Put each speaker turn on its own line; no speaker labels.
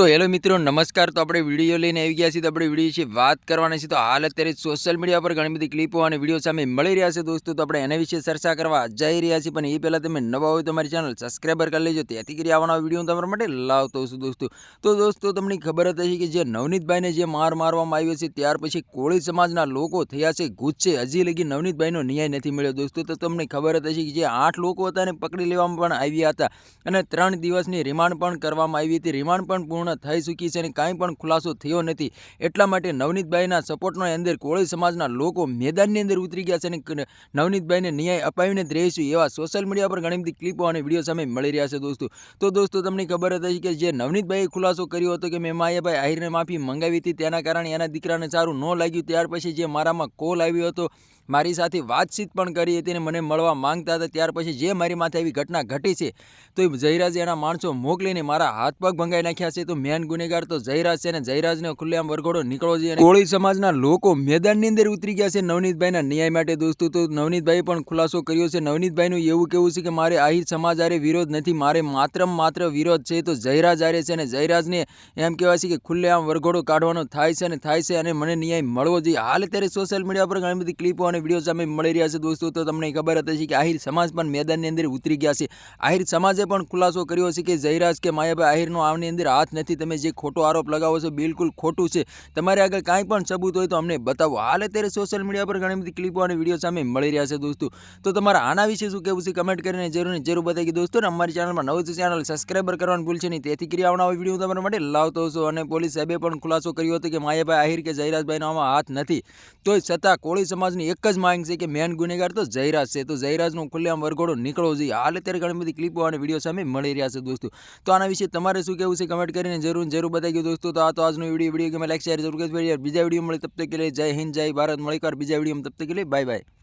તો હેલો મિત્રો, નમસ્કાર. તો આપણે વીડિયો લઈને આવી ગયા છીએ. તો આપણે વીડિયો વિશે વાત કરવાના છે તો હાલ અત્યારે સોશિયલ મીડિયા પર ઘણી બધી ક્લિપો અને વીડિયો સામે મળી રહ્યા છે દોસ્તો. તો આપણે એના વિશે ચર્ચા કરવા જઈ રહ્યા છીએ. પણ એ પહેલાં તમે નવા હોય તો મારી ચેનલ સબસ્ક્રાઈબર કરી લેજો. તેથી કરી આવવાના વીડિયો તમારા માટે લાવતો છું દોસ્તો. તો દોસ્તો, તમને ખબર હતી કે જે નવનીતભાઈને જે માર મારવામાં આવ્યો છે, ત્યાર પછી કોળી સમાજના લોકો થયા છે ગુજશે હજી લગી નવનીતભાઈનો ન્યાય નથી મળ્યો દોસ્તો. તો તમને ખબર હશે કે જે આઠ લોકો હતા એને પકડી લેવામાં પણ આવ્યા હતા. અને ત્રણ દિવસની રિમાન્ડ પણ કરવામાં આવી હતી. રિમાન્ડ પણ પૂર્ણ થઈ ચૂકી છે અને કાંઈ પણ ખુલાસો થયો નથી. એટલા માટે નવનીતભાઈના સપોર્ટનો અંદર કોળી સમાજના લોકો મેદાનની અંદર ઉતરી ગયા છે અને નવનીતભાઈને ન્યાય અપાવીને જ રહીશું એવા સોશિયલ મીડિયા પર ઘણી બધી ક્લિપો અને વીડિયો સામે મળી રહ્યા છે દોસ્તો. તો દોસ્તો, તમને ખબર હતી કે જે નવનીતભાઈએ ખુલાસો કર્યો હતો કે મેં માયાભાઈ આહિરને માફી મંગાવી હતી, તેના કારણે એના દીકરાને સારું ન લાગ્યું. ત્યાર પછી જે મારામાં કોલ આવ્યો હતો મારી સાથે વાતચીત પણ કરી હતી અને મને મળવા માંગતા હતા. ત્યાર પછી જે મારી માથે એવી ઘટના ઘટી છે, તો એ જયરાજે એના માણસો મોકલીને મારા હાથ પગ ભંગાઈ નાખ્યા છે. તો મેન ગુનેગાર તો જયરાજ છે અને જયરાજને ખુલ્લેઆમ વરઘોડો નીકળો અને કોળી સમાજના લોકો મેદાનની અંદર ઉતરી ગયા છે. નવનીતભાઈના ન્યાય માટે દોસ્તો, તો નવનીતભાઈએ પણ ખુલાસો કર્યો છે. નવનીતભાઈનું એવું કેવું છે કે મારે આહિર સમાજ આરે વિરોધ નથી, મારે માત્ર માત્ર વિરોધ છે. તો જયરાજ આરે છે અને જયરાજને એમ કહેવાય છે કે ખુલ્લેઆમ વરઘોડો કાઢવાનો થાય છે અને થાય છે અને મને ન્યાય મળવો જોઈએ. હાલ અત્યારે સોશિયલ મીડિયા પર ઘણી બધી ક્લિપો અને વીડિયો સામે મળી રહ્યા છે દોસ્તો. તો તમને ખબર હતી કે આહિર સમાજ પણ મેદાનની અંદર ઉતરી ગયા છે. આહિર સમાજે પણ ખુલાસો કર્યો છે કે જયરાજ કે માયાભાઈ આહિરનો આની અંદર હાથ નથી. તમે જે ખોટો આરોપ લગાવો છો, બિલકુલ ખોટું છે. તમારે આગળ કાંઈ પણ સબૂત હોય તો અમને બતાવો. હાલ અત્યારે સોશિયલ મીડિયા પર ઘણી બધી ક્લિપો અને વીડિયો સામે મળી રહ્યા છે દોસ્તો. તો તમારા આના વિશે શું કહેવું છે કમેન્ટ કરીને જરૂર જરૂર બતાવી દોસ્તો. અને અમારી ચેનલમાં નવું ચેનલ સબસ્ક્રાઈબર કરવાનું ભૂલશે નહીં. તેથી કરી આવનારો વીડિયો તમારા માટે લાવતો છો. અને પોલીસ સાહેબે પણ ખુલાસો કર્યો હતો કે માયાભાઈ આહિર કે જયરાજભાઈનો આમાં હાથ નથી. તોય છતાં કોળી સમાજની એક જ જ માંગ છે કે મેન ગુનેગાર તો જયરાજ છે. તો જયરાજનો ખુલ્લેઆમ વરઘોડો નીકળવો જોઈએ. હાલ અત્યારે ઘણી બધી ક્લિપો અને વીડિયો સામે મળી રહ્યા છે દોસ્તો. તો આના વિશે તમારે શું કહેવું છે કમેન્ટ કરીને જરૂર જરૂર બતાવી ગયો દોસ્તો. તો આ તો આજનો વીડિયો વીડિયો ગમે લાઈક શેર જરૂર કરજો. બીજા વીડિયો મળે, તબ તક કે જય હિન્દ, જય ભારત. મળી બીજા વીડિયો તબ તક કે બાય બાય